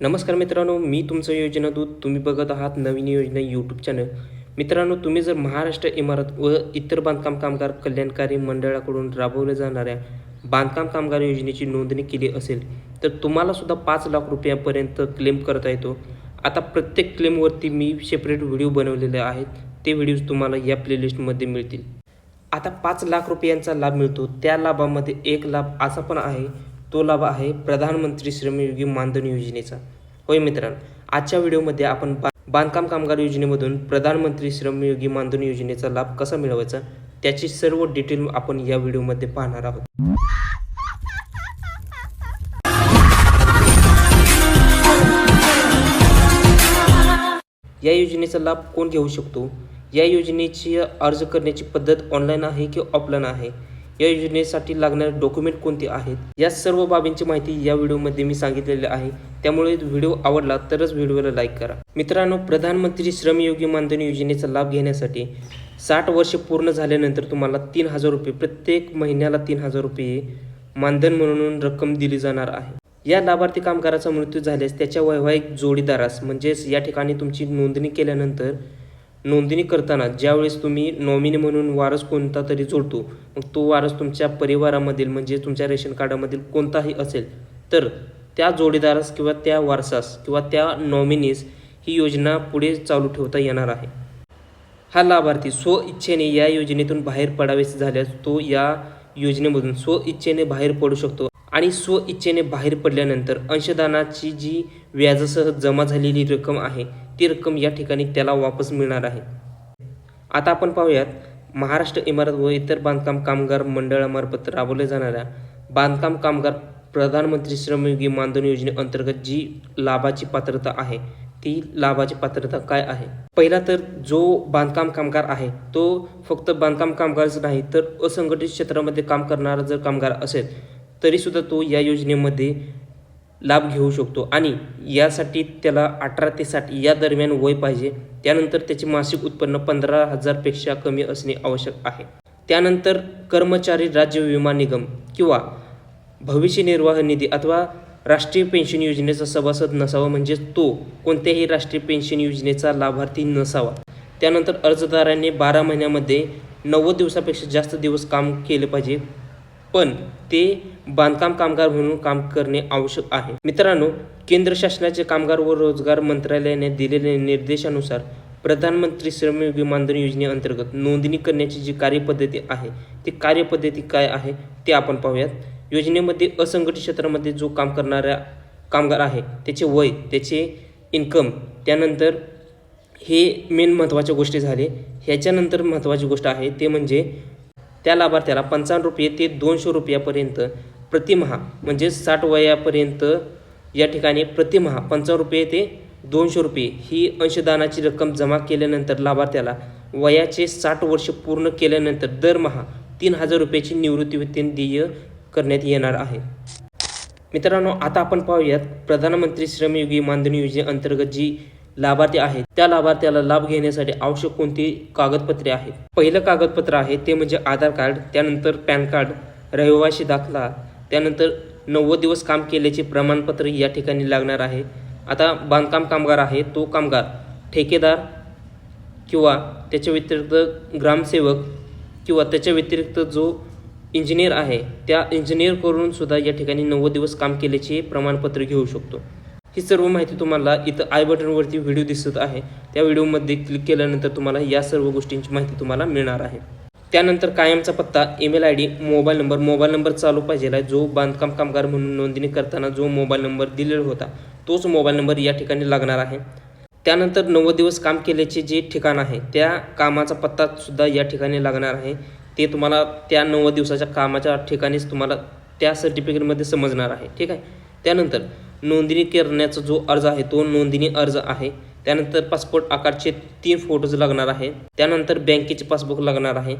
नमस्कार मित्रांनो मी तुमचं योजना दूत तुम्ही बघत आहात नवीन योजना यूट्यूब चॅनल मित्रांनो तुम्ही जर महाराष्ट्र इमारत व इतर बांधकाम कामगार कल्याणकारी मंडळाकडून राबवल्या जाणाऱ्या बांधकाम कामगार योजनेची नोंदणी केली असेल तर तुम्हाला सुद्धा पाच लाख रुपयापर्यंत क्लेम करता येतो. आता प्रत्येक क्लेमवरती मी सेपरेट व्हिडिओ बनवलेले आहेत. ते व्हिडिओज तुम्हाला या प्लेलिस्टमध्ये मिळतील. आता पाच लाख रुपयांचा लाभ मिळतो. त्या लाभामध्ये एक लाभ असा पण आहे तो लाभ आहे प्रधानमंत्री श्रमयोगी मानधन योजनेचा. होय मित्रांनो आजच्या व्हिडिओमध्ये आपण बा बांधकाम कामगार योजनेमधून प्रधानमंत्री श्रमयोगी मानधन योजनेचा लाभ कसा मिळवायचा त्याची सर्व डिटेल आपण या व्हिडिओमध्ये पाहणार आहोत. या योजनेचा लाभ कोण घेऊ शकतो? या योजनेची अर्ज करण्याची पद्धत ऑनलाईन आहे की ऑफलाईन आहे? या योजनेसाठी लागणारे डॉक्युमेंट कोणते आहेत? या सर्व बाबींची माहिती या व्हिडिओमध्ये मी सांगितलेली आहे. त्यामुळे व्हिडिओ आवडला तरच व्हिडिओला लाईक करा. मित्रांनो प्रधानमंत्री श्रमयोगी मानधन योजनेचा लाभ घेण्यासाठी साठ वर्ष पूर्ण झाल्यानंतर तुम्हाला तीन हजार रुपये प्रत्येक महिन्याला तीन हजार रुपये मानधन म्हणून रक्कम दिली जाणार आहे. या लाभार्थी कामगाराचा मृत्यू झाल्यास त्याच्या वैवाहिक जोडीदारास म्हणजेच या ठिकाणी तुमची नोंदणी केल्यानंतर नोंदणी करताना ज्यावेळेस तुम्ही नॉमिनी म्हणून वारस कोणता तरी जोडतो मग तो वारस तुमच्या परिवारामधील म्हणजे तुमच्या रेशन कार्डामधील कोणताही असेल तर त्या जोडीदारास किंवा त्या वारसास किंवा त्या नॉमिनीस ही योजना पुढे चालू ठेवता येणार आहे. हा लाभार्थी स्व इच्छेने या योजनेतून बाहेर पडावेस झाल्यास तो या योजनेमधून स्व इच्छेने बाहेर पडू शकतो आणि स्व इच्छेने बाहेर पडल्यानंतर अंशदानाची जी व्याजासह जमा झालेली रक्कम आहे ती रक्कम या ठिकाणी त्याला वापस मिळणार आहे. आता आपण पाहूयात महाराष्ट्र इमारत व इतर बांधकाम कामगार मंडळामार्फत राबवल्या जाणाऱ्या बांधकाम कामगार प्रधानमंत्री श्रमयोगी मानधन योजनेअंतर्गत जी लाभाची पात्रता आहे ती लाभाची पात्रता काय आहे? पहिला तर जो बांधकाम कामगार आहे तो फक्त बांधकाम कामगारच नाही तर असंघटित क्षेत्रामध्ये काम करणारा जर कामगार असेल तरीसुद्धा तो या योजनेमध्ये लाभ घेऊ शकतो. आणि यासाठी त्याला अठरा ते साठ या दरम्यान वय पाहिजे. त्यानंतर त्याचे मासिक उत्पन्न पंधरा हजारपेक्षा कमी असणे आवश्यक आहे. त्यानंतर कर्मचारी राज्य विमा निगम किंवा भविष्य निर्वाह निधी अथवा राष्ट्रीय पेन्शन योजनेचा सभासद नसावा. म्हणजेच तो कोणत्याही राष्ट्रीय पेन्शन योजनेचा लाभार्थी नसावा. त्यानंतर अर्जदाराने बारा महिन्यामध्ये नव्वद दिवसापेक्षा जास्त दिवस काम केले पाहिजे. पण ते बांधकाम कामगार म्हणून काम करणे आवश्यक आहे. मित्रांनो केंद्र शासनाचे कामगार व रोजगार मंत्रालयाने दिलेल्या निर्देशानुसार प्रधानमंत्री श्रमयोगी मानधन योजनेअंतर्गत नोंदणी करण्याची जी कार्यपद्धती आहे ती कार्यपद्धती काय आहे ते आपण पाहूयात. योजनेमध्ये असंघटित क्षेत्रामध्ये जो काम करणाऱ्या कामगार आहे त्याचे वय त्याचे इन्कम त्यानंतर हे मेन महत्त्वाच्या गोष्टी झाले. ह्याच्यानंतर महत्त्वाची गोष्ट आहे ते म्हणजे त्या लाभार्थ्याला पंचावन्न रुपये ते दोनशे रुपयापर्यंत प्रतिमहा म्हणजे साठ वयापर्यंत या ठिकाणी प्रतिमहा पंचावन्न रुपये ते दोनशे रुपये ही अंशदानाची रक्कम जमा केल्यानंतर लाभार्थ्याला वयाचे साठ वर्ष पूर्ण केल्यानंतर दरमहा तीन हजार रुपयाची निवृत्तीवेतन देय करण्यात येणार आहे. मित्रांनो आता आपण पाहूयात प्रधानमंत्री श्रमयोगी मानधन योजनेअंतर्गत जी लाभार्थी आहेत. त्या लाभार्थ्याला लाभ घेण्यासाठी आवश्यक कोणती कागदपत्रे आहेत? पहिलं कागदपत्र आहे ते म्हणजे आधार कार्ड त्यानंतर पॅन कार्ड रहिवासी दाखला त्यानंतर नव्वद दिवस काम केल्याचे प्रमाणपत्र या ठिकाणी लागणार आहे. आता बांधकाम कामगार आहे तो कामगार ठेकेदार किंवा त्याच्या व्यतिरिक्त ग्रामसेवक किंवा त्याच्या व्यतिरिक्त जो इंजिनियर आहे त्या इंजिनियरकडून सुद्धा या ठिकाणी नव्वद दिवस काम केल्याचे प्रमाणपत्र घेऊ शकतो. ही सर्व माहिती तुम्हाला इथं आय बटनवरती व्हिडिओ दिसत आहे. त्या व्हिडिओमध्ये क्लिक केल्यानंतर तुम्हाला या सर्व गोष्टींची माहिती तुम्हाला मिळणार आहे. त्यानंतर कायमचा पत्ता email I D mobile number mobile number चालू पाहिजे आहे. जो बांधकाम कामगार म्हणून नोंदणी करताना जो मोबाईल नंबर दिलेला होता तोच मोबाईल नंबर या ठिकाणी लागणार आहे. त्यानंतर नव्वद दिवस काम केल्याचे जे ठिकाण आहे त्या कामाचा पत्ता सुद्धा या ठिकाणी लागणार आहे. ते तुम्हाला त्या नव्वद दिवसाच्या कामाच्या ठिकाणीच तुम्हाला त्या सर्टिफिकेटमध्ये समजणार आहे. ठीक आहे? त्यानंतर नोंदणी करण्याचा जो अर्ज आहे तो नोंदणी अर्ज आहे. त्यानंतर पासपोर्ट आकारचे तीन फोटोज लागणार आहे. त्यानंतर बँकेचे पासबुक लागणार आहे.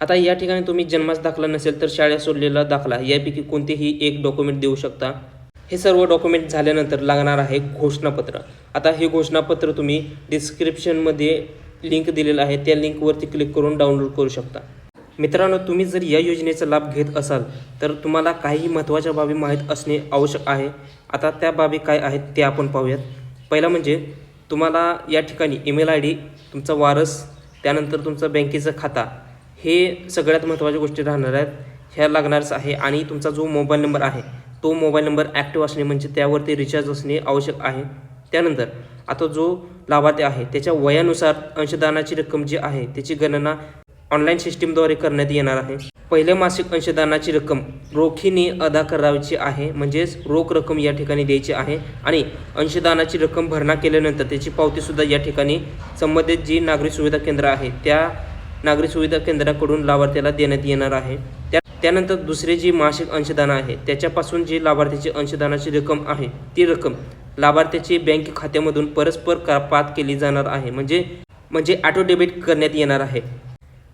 आता या ठिकाणी तुम्ही जन्मास दाखला नसेल तर शाळा सोडलेला दाखला यापैकी कोणतेही एक डॉक्युमेंट देऊ शकता. हे सर्व डॉक्युमेंट झाल्यानंतर लागणार आहे घोषणापत्र. आता हे घोषणापत्र तुम्ही डिस्क्रिप्शनमध्ये लिंक दिलेलं आहे. त्या लिंकवरती क्लिक करून डाउनलोड करू शकता. मित्रांनो तुम्ही जर या योजनेचा लाभ घेत असाल तर तुम्हाला काही महत्त्वाच्या बाबी माहीत असणे आवश्यक आहे. आता त्या बाबी काय आहेत ते आपण पाहूयात. पहिला म्हणजे तुम्हाला या ठिकाणी ईमेल आय डी तुमचा वारस त्यानंतर तुमचं बँकेचं खाता हे सगळ्यात महत्त्वाच्या गोष्टी राहणार आहेत. ह्या लागणारच आहे आणि तुमचा जो मोबाईल नंबर आहे तो मोबाईल नंबर ॲक्टिव्ह असणे म्हणजे त्यावरती रिचार्ज असणे आवश्यक आहे. त्यानंतर आता जो लाभार्थी आहे त्याच्या वयानुसार अंशदानाची रक्कम जी आहे त्याची गणना ऑनलाईन सिस्टीमद्वारे करण्यात येणार आहे. पहिल्या मासिक अंशदानाची रक्कम रोखीने अदा करायची आहे म्हणजेच रोख रक्कम या ठिकाणी द्यायची आहे आणि अंशदानाची रक्कम भरणा केल्यानंतर त्याची पावतीसुद्धा या ठिकाणी संबंधित जी नागरी सुविधा केंद्र आहे त्या नागरी सुविधा केंद्राकडून लाभार्थ्याला देण्यात येणार आहे. त्या त्यानंतर दुसरे जी मासिक अंशदान आहे त्याच्यापासून जी लाभार्थीची अंशदानाची रक्कम आहे ती रक्कम लाभार्थ्याची बँक खात्यामधून परस्पर कपात केली जाणार आहे म्हणजे म्हणजे ऑटो डेबिट करण्यात येणार आहे.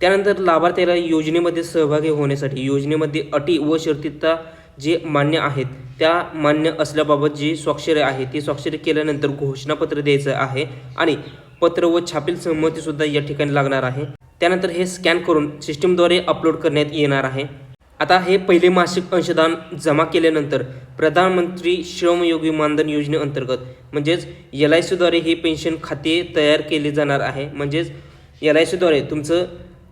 त्यानंतर लाभार्थ्याला योजनेमध्ये सहभागी होण्यासाठी योजनेमध्ये अटी व शर्तीता जे मान्य आहेत त्या मान्य असल्याबाबत जी स्वाक्षरी आहे ती स्वाक्षरी केल्यानंतर घोषणापत्र द्यायचं आहे आणि पत्र व छापील संमतीसुद्धा या ठिकाणी लागणार आहे. त्यानंतर हे स्कॅन करून सिस्टीमद्वारे अपलोड करण्यात येणार आहे. आता हे पहिले मासिक अंशदान जमा केल्यानंतर प्रधानमंत्री श्रमयोगी मानधन योजनेअंतर्गत म्हणजेच एल आय सीद्वारे हे पेन्शन खाते तयार केले जाणार आहे. म्हणजेच एल आय सीद्वारे तुमचं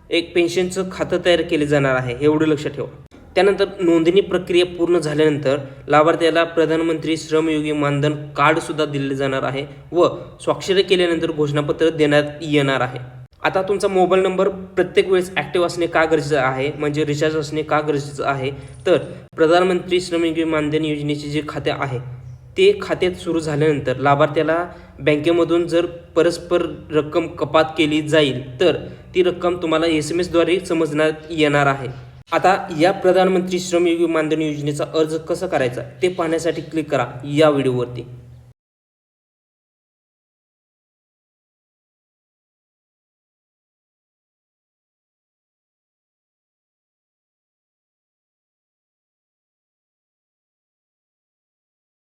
एक पेन्शनचं खातं तयार केले जाणार आहे एवढं लक्षात ठेवा. त्यानंतर नोंदणी प्रक्रिया पूर्ण झाल्यानंतर लाभार्थ्याला प्रधानमंत्री श्रमयोगी मानधन कार्डसुद्धा दिले जाणार आहे व स्वाक्षरी केल्यानंतर घोषणापत्र देण्यात येणार आहे. आता तुमचा मोबाईल नंबर प्रत्येक वेळेस ॲक्टिव्ह असणे का गरजेचं आहे? म्हणजे रिचार्ज असणे का गरजेचं आहे? तर प्रधानमंत्री श्रमयोगी मानधन योजनेचे जे खाते आहे ते खात्यात सुरू झाल्यानंतर लाभार्थ्याला बँकेमधून जर परस्पर रक्कम कपात केली जाईल तर ती रक्कम तुम्हाला एस एम एसद्वारे समजण्यात येणार आहे. आता या प्रधानमंत्री श्रमयोगी मानधन योजनेचा अर्ज कसा करायचा ते पाहण्यासाठी क्लिक करा या व्हिडिओवरती.